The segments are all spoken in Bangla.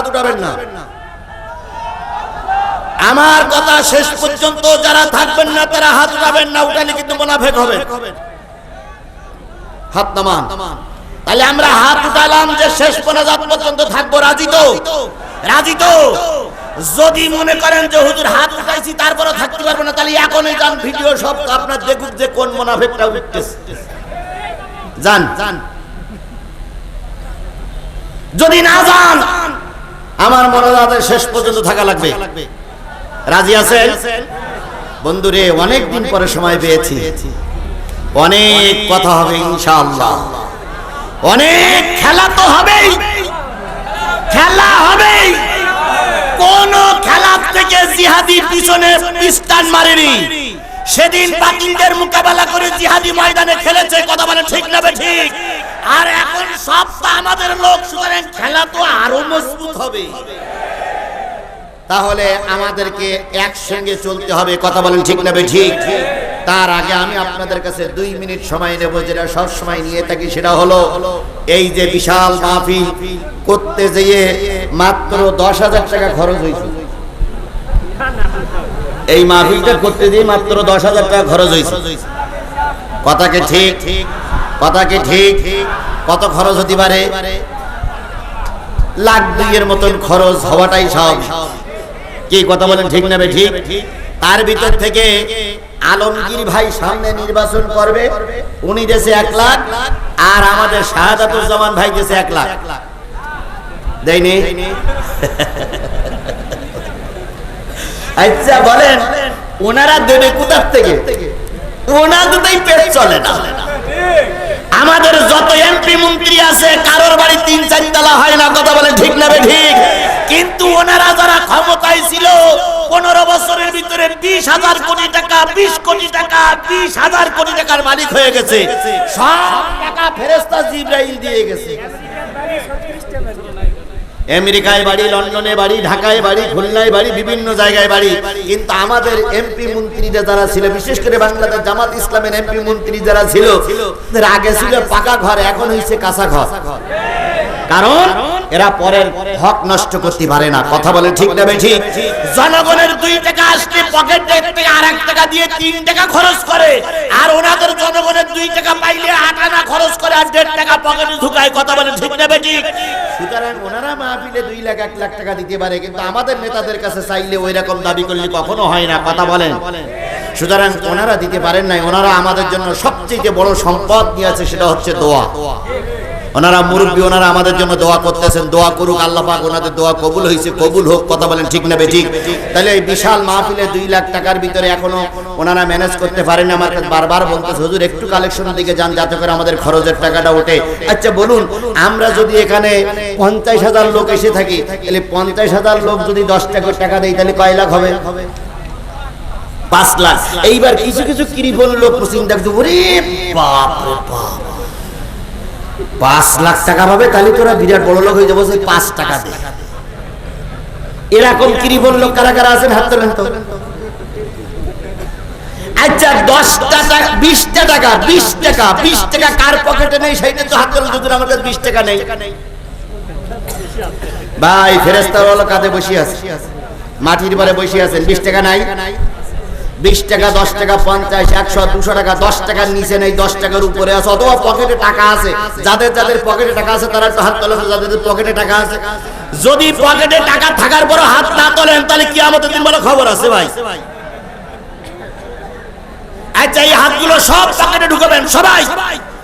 হাত উঠাবেন না। আমার কথা শেষ পর্যন্ত যারা থাকবেন না, তারা হাত উঠাবেন না উঠালে কিন্তু মোনাফেক হবে। হাত নামান। তাহলে আমরা হাত উঠালাম যে শেষ মোনাজাত পর্যন্ত থাকব, রাজি তো? রাজি তো? যদি মনে করেন যে হুজুর হাত উঠাইছি তারপরে থাকতে পারব না, তাহলে এখনই যান, ভিডিও সব আপনার দেখুন যে কোন মোনাফেকটা উঠতেছে। যান যান। যদি না যান আমার মনোজাতের শেষ পর্যন্ত থাকা লাগবে। রাজি আছেন? বন্ধুরে অনেক দিন পরে সময় পেয়েছি। অনেক কথা হবে, ইনশাআল্লাহ। অনেক খেলা তো হবেই। খেলা হবেই। কোন খেলা থেকে জিহাদি পিছনে পিস্টান মারেনি। সেদিন পাকিংদের মোকাবেলা করে জিহাদি ময়দানে খেলেছে, কথা বলে ঠিক না ঠিক। আর এখন সব তো আমাদের লোক সুতরাং খেলা তো আরও মজবুত হবে। তাহলে আমাদেরকে একসঙ্গে চলতে হবে কথা বলেন ঠিক না ঠিক তার আগে আমি আপনাদের কাছে দুই মিনিট সময় নেব যেটা সব সময় নিয়ে থাকি সেটা হলো এই যে বিশাল মাহফিল করতে যেয়ে মাত্র দশ হাজার টাকা খরচ হয়েছে। এই মাহফিলটা করতে যেয়ে মাত্র দশ হাজার টাকা খরচ হয়েছে। কথাকে ঠিক? ঠিক? কথাকে ঠিক? কত খরচ হতে পারে? লাখ দুইয়ের মতন খরচ হওয়াটাই সব। কি কথা বলেন ঠিক না বে ঠিক তার ভিতর থেকে আলমগীর ভাই সামনে নির্বাচন করবে, উনি দেশে এক লাখ, আর আমাদের শাহাদাতুজ্জামান ভাই দেশে এক লাখ। দেয়নি? আচ্ছা বলেন, ওনারা দেবে কোথার থেকে? ওনাদেরই পেট চলে না। আছে, কারোর বাড়ি তিন, চারি তালা হয় না, কথা বলে ঠিক না ঠিক। কিন্তু ওনারা যারা ক্ষমতায় ছিল, পনেরো বছরের ভিতরে বিশ হাজার কোটি টাকা, বিশ কোটি টাকা, বিশ হাজার কোটি টাকার মালিক হয়ে গেছে। সব টাকা ফেরেস্তা জিব্রাইল দিয়ে গেছে। আমেরিকায় বাড়ি, লন্ডনে বাড়ি, ঢাকায় বাড়ি, খুলনায় বাড়ি, বিভিন্ন জায়গায় বাড়ি। কিন্তু আমাদের এমপি মন্ত্রীরা যারা ছিল, বিশেষ করে বাংলাদেশ জামাত ইসলামের এমপি মন্ত্রী যারা ছিল আগে ছিল পাকা ঘর, এখন হয়েছে কাঁচা ঘর। কারণ এরা পরের হক নষ্ট করতে পারে না। কথা বলে ঠিক না ঠিক জনগণের দুই টাকা আসলে পকেট থেকে আর এক টাকা দিয়ে তিন টাকা খরচ করে। আর ওনাদের জনগণের দুই টাকা পাইলে আট আনা খরচ করে আর দেড় টাকা পকেটে ঢুকায়। কথা বলে ঠিক না ঠিক সুতরাং ওনারা মাহফিলে দুই লাখ এক লাখ টাকা দিতে পারে কিন্তু আমাদের নেতাদের কাছে চাইলে ওই রকম দাবি করলে কখনো হয় না। কথা বলেন। সুতরাং ওনারা দিতে পারেন নাই ওনারা আমাদের জন্য সবচেয়ে বড় সম্পদ নিয়ে আছে সেটা হচ্ছে দোয়া। ওনারা মুরব্বী, ওনারা আমাদের জন্য দোয়া করতেছেন। দোয়া করুক, আল্লাহ পাক ওনাদের দোয়া কবুল হয়েছে, কবুল হোক, কথা বলেন ঠিক না ঠিক তাহলে এই বিশাল মাহফিলে দুই লাখ টাকার ভিতরে এখনও ওনারা ম্যানেজ করতে পারেন আমার কাছে বারবার বলতেছে, হুজুর, একটু কালেকশনের দিকে যান যাতে করে আমাদের খরচের টাকাটা ওঠে। আচ্ছা বলুন, আমরা যদি এখানে পঞ্চাশ হাজার লোক এসে থাকি, তাহলে পঞ্চাশ হাজার লোক যদি দশ টাকা টাকা দেয়, তাহলে কয় লাখ হবে? পাঁচ লাখ। এইবার কিছু কিছু কৃপণ লোক চিন্তা করছে, ওরে বাপ রে বাপ। পাঁচ লাখ টাকা পাবে, তাহলে তোরা বিরাট বড় লোক হয়ে যাব, সেই পাঁচ টাকা এরকম কৃপণ লোক কারা কারা আছেন? হাত তোলেন তো। আচ্ছা দশটা টাকা, বিশটা টাকা, বিশ টাকা বিশ টাকা কার পকেটে নেই সেইটা তো হাত তোলেন বিশ টাকা নেই। ভাই ফেরেস্তার কাঁধে বসে আছে। মাটির পরে বসে আছেন, বিশ টাকা নাই? বিশ টাকা, দশ টাকা, পঞ্চাশ, একশো, দুশো টাকা, দশ টাকার নিচে নেই, দশ টাকার উপরে আছে, অথবা পকেটে টাকা আছে। যাদের যাদের পকেটে টাকা আছে, তারা একটু হাত তোলেন, যাদের পকেটে টাকা আছে। যদি পকেটে টাকা থাকার পর হাত না তোলেন, তাহলে কি আমাদের দিন বলে খবর আছে ভাই। আচ্ছা এই হাতগুলো সব পকেটে ঢুকাবেন, সবাই।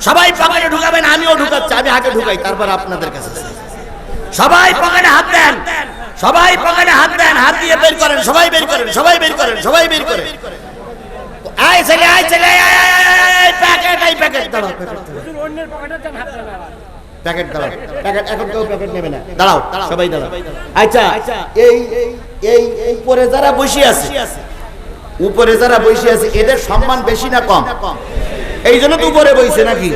সবাই পকেটে ঢুকাবেন, আমিও ঢুকাচ্ছি, আমি আগে ঢুকাই, তারপর আপনাদের কাছে সবাই পকেটে হাত দেন, সবাই পকেটে হাত দেন, হাত দিয়ে বের করেন, সবাই বের করেন, সবাই বের করেন, সবাই বের করেন। আয় ছেলে আয় ছেলে আয়, প্যাকেট প্যাকেট প্যাকেট। প্যাকেট দাঁড়াও প্যাকেট এখন কেউ প্যাকেট নেবে না। দাঁড়াও সবাই দাঁড়াও। আচ্ছা এই এই এই উপরে যারা বসে আছে উপরে যারা বসে আছে এদের সম্মান বেশি না কম? এই জন্য তো উপরে বইছে নাকি?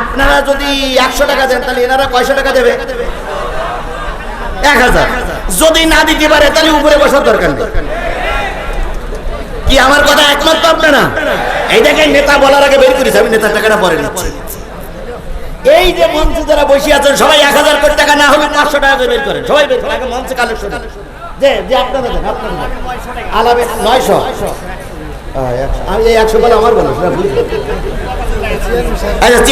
আপনারা যদি একশো টাকা দেন তাহলে এনারা কয়শো টাকা দেবে? এক হাজার। যদি না দিতে পারে তাহলে উপরে বসার দরকার নেই। কি আমার কথা একমত তো আপনারা? এই দেখেন, নেতা বলার আগে বের করেছে, আমি নেতার টাকাটা পরে নিচ্ছি। এই যে মঞ্চে যারা বসে আছেন, সবাই এক হাজার কোটি টাকা না হলে পাঁচশো টাকা করে বের করেন। সবাই বের করেন মঞ্চে কালেকশন যে যে আপনারা দেন, আপনারা আলাবে নয়শো। আমি এই একশো বলে। আচ্ছা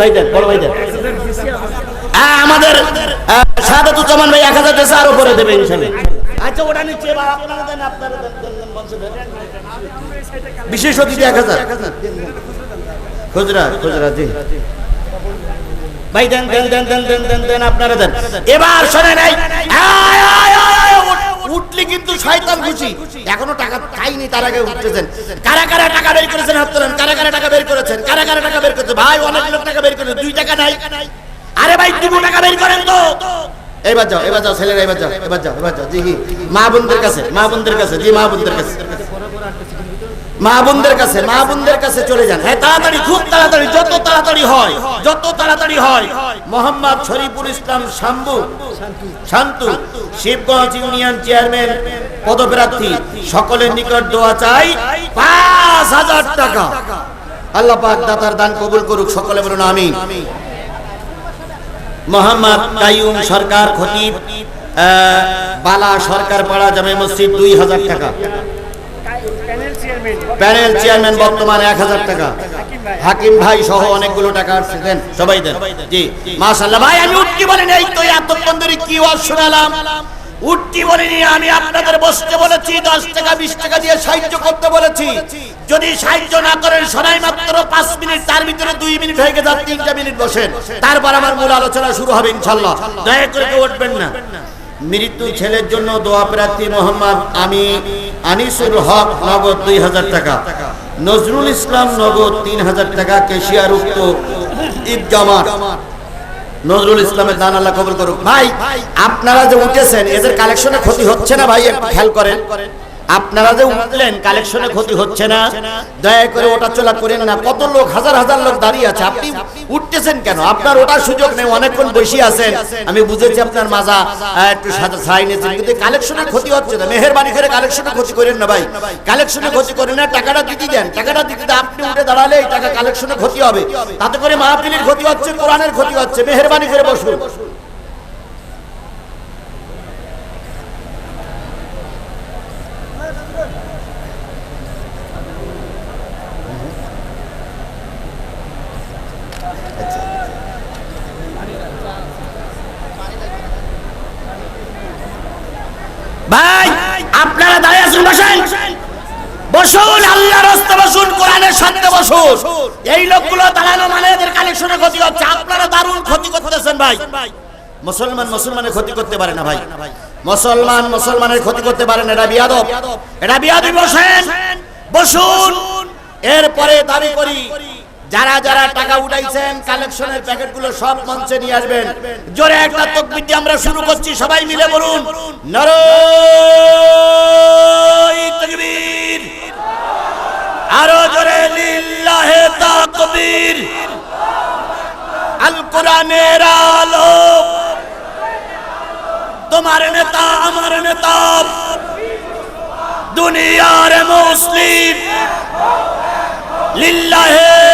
ভাই ভাই এক হাজার দেশে আরও করে দেবে, ইনশাল্লাহ। আচ্ছা ওটা নিচ্ছে এবার আপনারা দেন আপনারা দেন। বিশেষ অতিথি এক হাজার। খুচরা খুচরা জি। ভাই দেন দেন দেন দেন দেন দেন দেন আপনারা দেন। এবার আয়, উঠ- উঠলে কিন্তু শয়তান খুশি। এখনও টাকা খাইনি তার আগে উঠতেছেন। কারা কারা টাকা বের করেছেন হাত তোলেন? কারা কারা টাকা বের করেছেন? কারা কারা টাকা বের করেছেন ভাই অনেক লোক টাকা বের করেছে দুই টাকা নাই। আরে ভাই দুটো টাকা বের করেন। তো এবার যাও এবার যাও, ছেলেরা, এবার যাও এবার যাও এবার যাও। জি। মা বোনদের কাছে, মা বোনদের কাছে, জি, মা বোনদের কাছে। মা বোনদের কাছে, মা বোনদের কাছে চলে যান। হ্যাঁ তাড়াতাড়ি, খুব তাড়াতাড়ি, যত তাড়াতাড়ি হয়, যত তাড়াতাড়ি হয়। মোহাম্মদ শরীফুল ইসলাম শাম্বু, শান্তু, শিবগঞ্জ ইউনিয়ন চেয়ারম্যান, পদপ্রার্থী, সকলের নিকট দোয়া চাই, পাঁচ হাজার টাকা। আল্লাহ পাক দাতার দান কবুল করুক, সকলে বলুন, আমিন। মোহাম্মদ কাইয়ুম সরকার খতিব বালা সরকার পাড়া জামে মসজিদ দুই হাজার টাকা। প্যানেল চেয়ারম্যান বর্তমান এক হাজার টাকা। হাকিম ভাই সহ অনেকগুলো টাকা দেন, সবাই দেন। জি মাসাল্লাহ ভাই, আমি উঠকি বলেন এই তো এতক্ষণ ধরে কি ওয়াজ উঠকি বলিনি, আমি আপনাদের বসতে বলেছি, দশ টাকা, বিশ টাকা দিয়ে সাহায্য করতে বলেছি। যদি সাহায্য না করেন সবাই মাত্র পাঁচ মিনিট, তার ভিতরে দুই মিনিট হয়ে গেছে তিনটা মিনিট বসেন। তারপর আমার মূল আলোচনা শুরু হবে ইনশাল্লাহ দয়া করে কেউ উঠবেন না। মৃত্যু ছেলের জন্য দোয়া প্রার্থী মোহাম্মদ আমি আনিসুল হক, নগদ দুই হাজার টাকা। নজরুল ইসলাম, নগদ তিন হাজার টাকা কেশিয়ার উক্ত ঈদ জামাত। নজরুল ইসলামের দান আল্লাহ কবুল করুক। ভাই, আপনারা যে উঠেছেন, এদের কালেকশনে ক্ষতি হচ্ছে না ভাই? খেয়াল করেন। আপনারা যে উঠলেন কালেকশনে ক্ষতি হচ্ছে না। দয়া করে ওটা চলা করেন না। কত লোক, হাজার হাজার লোক দাঁড়িয়ে আছে। আপনি উঠতেছেন কেন? আপনার ওটার সুযোগ নেই, অনেকক্ষণ বসে আছেন। আমি বুঝেছি আপনার মাজা একটু সাদা ছাই নিয়েছেন, কিন্তু কালেকশনের ক্ষতি হচ্ছে না। মেহেরবানি করে কালেকশনে ক্ষতি করেন না ভাই। কালেকশনে ক্ষতি করেন না, টাকাটা দিতে দেন। টাকাটা দিতে আপনি উঠে দাঁড়ালে এই টাকা কালেকশনে ক্ষতি হবে। তাতে করে মাহফিলের ক্ষতি হচ্ছে, কোরআনের ক্ষতি হচ্ছে। মেহেরবানি করে বসুন। ভাই, আপনারা দাঁড়িয়ে আছেন, বসেন। বসুন আল্লাহ রাস্তা বসুন, কোরআনের সাথে বসুন। এই লোকগুলো দাঁড়ানো মানে এদের কালেকশনে ক্ষতি হচ্ছে আপনারা দারুণ ক্ষতি করতেছেন, ভাই। মুসলমান মুসলমানের ক্ষতি করতে পারে না, ভাই। মুসলমান মুসলমানের ক্ষতি করতে পারে না, এটা বিয়াদব। এটা বিয়াদব, বসেন। বসুন। এরপরে দাবি করি। যারা যারা টাকা উঠাইছেন কালেকশনের প্যাকেটগুলো সব মঞ্চে নিয়ে আসবেন। জোরে একটা তকবির দিয়ে আমরা শুরু করছি, সবাই মিলে বলুন, নারায় তাকবীর। আরও জোরে, লিল্লাহে তাকবীর। আল কোরআনের আলো। তোমার নেতা, আমার নেতা। দুনিয়ার মুসলিম। লিল্লাহে